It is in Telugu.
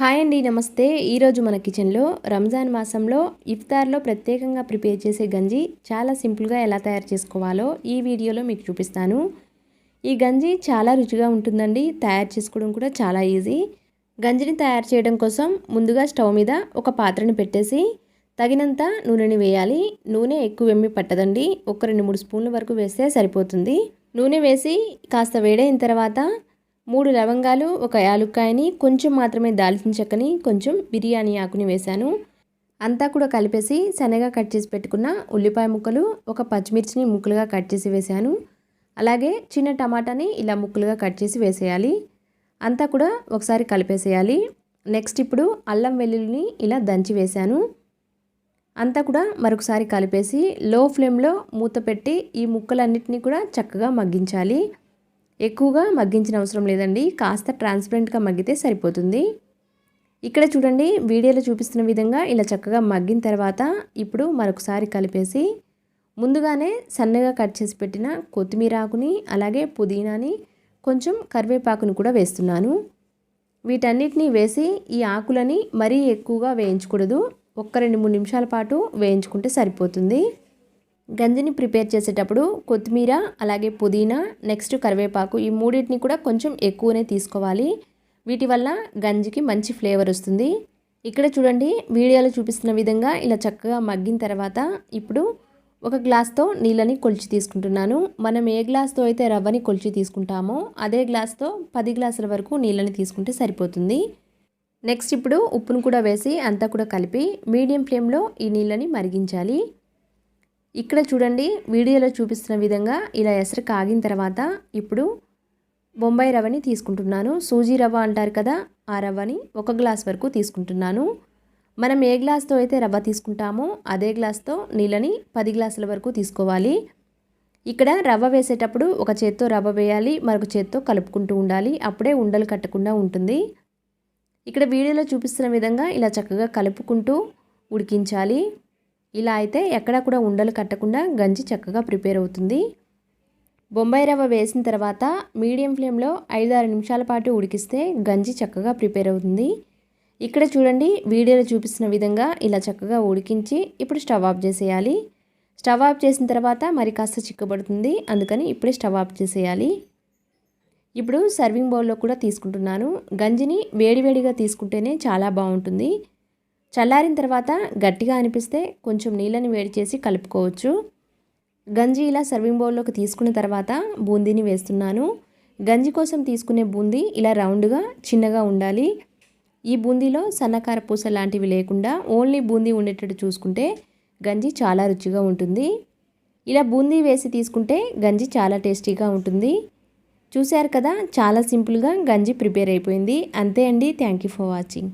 హాయ్ అండి నమస్తే. ఈరోజు మన కిచెన్లో రంజాన్ మాసంలో ఇఫ్తార్లో ప్రత్యేకంగా ప్రిపేర్ చేసే గంజి చాలా సింపుల్గా ఎలా తయారు చేసుకోవాలో ఈ వీడియోలో మీకు చూపిస్తాను. ఈ గంజి చాలా రుచిగా ఉంటుందండి. తయారు చేసుకోవడం కూడా చాలా ఈజీ. గంజిని తయారు చేయడం కోసం ముందుగా స్టవ్ మీద ఒక పాత్రని పెట్టేసి తగినంత నూనెని వేయాలి. నూనె ఎక్కువ ఎమ్మి పట్టదండి. ఒక రెండు మూడు స్పూన్ల వరకు వేస్తే సరిపోతుంది. నూనె వేసి కాస్త వేడైన తర్వాత మూడు లవంగాలు ఒక యాలుక్కాయని కొంచెం మాత్రమే దాల్చిన చెక్కని కొంచెం బిర్యానీ ఆకుని వేశాను. అంతా కూడా కలిపేసి శనగ కట్ చేసి పెట్టుకున్న ఉల్లిపాయ ముక్కలు ఒక పచ్చిమిర్చిని ముక్కలుగా కట్ చేసి వేశాను. అలాగే చిన్న టమాటాని ఇలా ముక్కలుగా కట్ చేసి వేసేయాలి. అంతా కూడా ఒకసారి కలిపేసేయాలి. నెక్స్ట్ ఇప్పుడు అల్లం వెల్లుల్లిని ఇలా దంచి వేశాను. అంతా కూడా మరొకసారి కలిపేసి లో ఫ్లేమ్లో మూత పెట్టి ఈ ముక్కలన్నిటినీ కూడా చక్కగా మగ్గించాలి. ఎక్కువగా మగ్గించిన అవసరం లేదండి. కాస్త ట్రాన్స్పరెంట్గా మగ్గితే సరిపోతుంది. ఇక్కడ చూడండి వీడియోలో చూపిస్తున్న విధంగా ఇలా చక్కగా మగ్గిన తర్వాత ఇప్పుడు మరొకసారి కలిపేసి ముందుగానే సన్నగా కట్ చేసి పెట్టిన కొత్తిమీర ఆకుని అలాగే పుదీనాని కొంచెం కరివేపాకుని కూడా వేస్తున్నాను. వీటన్నిటిని వేసి ఈ ఆకులని మరీ ఎక్కువగా వేయించకూడదు. ఒక్క రెండు మూడు నిమిషాల పాటు వేయించుకుంటే సరిపోతుంది. గంజిని ప్రిపేర్ చేసేటప్పుడు కొత్తిమీర అలాగే పుదీనా నెక్స్ట్ కరివేపాకు ఈ మూడింటిని కూడా కొంచెం ఎక్కువనే తీసుకోవాలి. వీటి వల్ల గంజికి మంచి ఫ్లేవర్ వస్తుంది. ఇక్కడ చూడండి వీడియోలో చూపిస్తున్న విధంగా ఇలా చక్కగా మగ్గిన తర్వాత ఇప్పుడు ఒక గ్లాస్తో నీళ్ళని కొలిచి తీసుకుంటున్నాను. మనం ఏ గ్లాస్తో అయితే రవ్వని కొలిచి తీసుకుంటామో అదే గ్లాస్తో పది గ్లాసుల వరకు నీళ్ళని తీసుకుంటే సరిపోతుంది. నెక్స్ట్ ఇప్పుడు ఉప్పును కూడా వేసి అంతా కూడా కలిపి మీడియం ఫ్లేమ్లో ఈ నీళ్ళని మరిగించాలి. ఇక్కడ చూడండి వీడియోలో చూపిస్తున్న విధంగా ఇలా ఎసరు కాగిన తర్వాత ఇప్పుడు బొంబాయి రవ్వని తీసుకుంటున్నాను. సూజీ రవ్వ అంటారు కదా ఆ రవ్వని ఒక గ్లాస్ వరకు తీసుకుంటున్నాను. మనం ఏ గ్లాస్తో అయితే రవ్వ తీసుకుంటామో అదే గ్లాస్తో నీళ్ళని పది గ్లాసుల వరకు తీసుకోవాలి. ఇక్కడ రవ్వ వేసేటప్పుడు ఒక చేత్తో రవ్వ వేయాలి మరొక చేత్తో కలుపుకుంటూ ఉండాలి. అప్పుడే ఉండలు కట్టకుండా ఉంటుంది. ఇక్కడ వీడియోలో చూపిస్తున్న విధంగా ఇలా చక్కగా కలుపుకుంటూ ఉడికించాలి. ఇలా అయితే ఎక్కడ కూడా ఉండలు కట్టకుండా గంజి చక్కగా ప్రిపేర్ అవుతుంది. బొంబాయి రవ్వ వేసిన తర్వాత మీడియం ఫ్లేమ్లో ఐదు ఆరు నిమిషాల పాటు ఉడికిస్తే గంజి చక్కగా ప్రిపేర్ అవుతుంది. ఇక్కడ చూడండి వీడియోలో చూపిస్తున్న విధంగా ఇలా చక్కగా ఉడికించి ఇప్పుడు స్టవ్ ఆఫ్ చేసేయాలి. స్టవ్ ఆఫ్ చేసిన తర్వాత మరి కాస్త చిక్కబడుతుంది అందుకని ఇప్పుడే స్టవ్ ఆఫ్ చేసేయాలి. ఇప్పుడు సర్వింగ్ బౌల్లో కూడా తీసుకుంటున్నాను. గంజిని వేడివేడిగా తీసుకుంటేనే చాలా బాగుంటుంది. చల్లారిన తర్వాత గట్టిగా అనిపిస్తే కొంచెం నీళ్ళని వేడి చేసి కలుపుకోవచ్చు. గంజి ఇలా సర్వింగ్ బౌల్లోకి తీసుకున్న తర్వాత బూందీని వేస్తున్నాను. గంజి కోసం తీసుకునే బూందీ ఇలా రౌండ్గా చిన్నగా ఉండాలి. ఈ బూందీలో సన్నకార పూస లాంటివి లేకుండా ఓన్లీ బూందీ ఉండేటట్టు చూసుకుంటే గంజి చాలా రుచిగా ఉంటుంది. ఇలా బూందీ వేసి తీసుకుంటే గంజి చాలా టేస్టీగా ఉంటుంది. చూశారు కదా చాలా సింపుల్గా గంజి ప్రిపేర్ అయిపోయింది. అంతే అండి. Thank you for watching.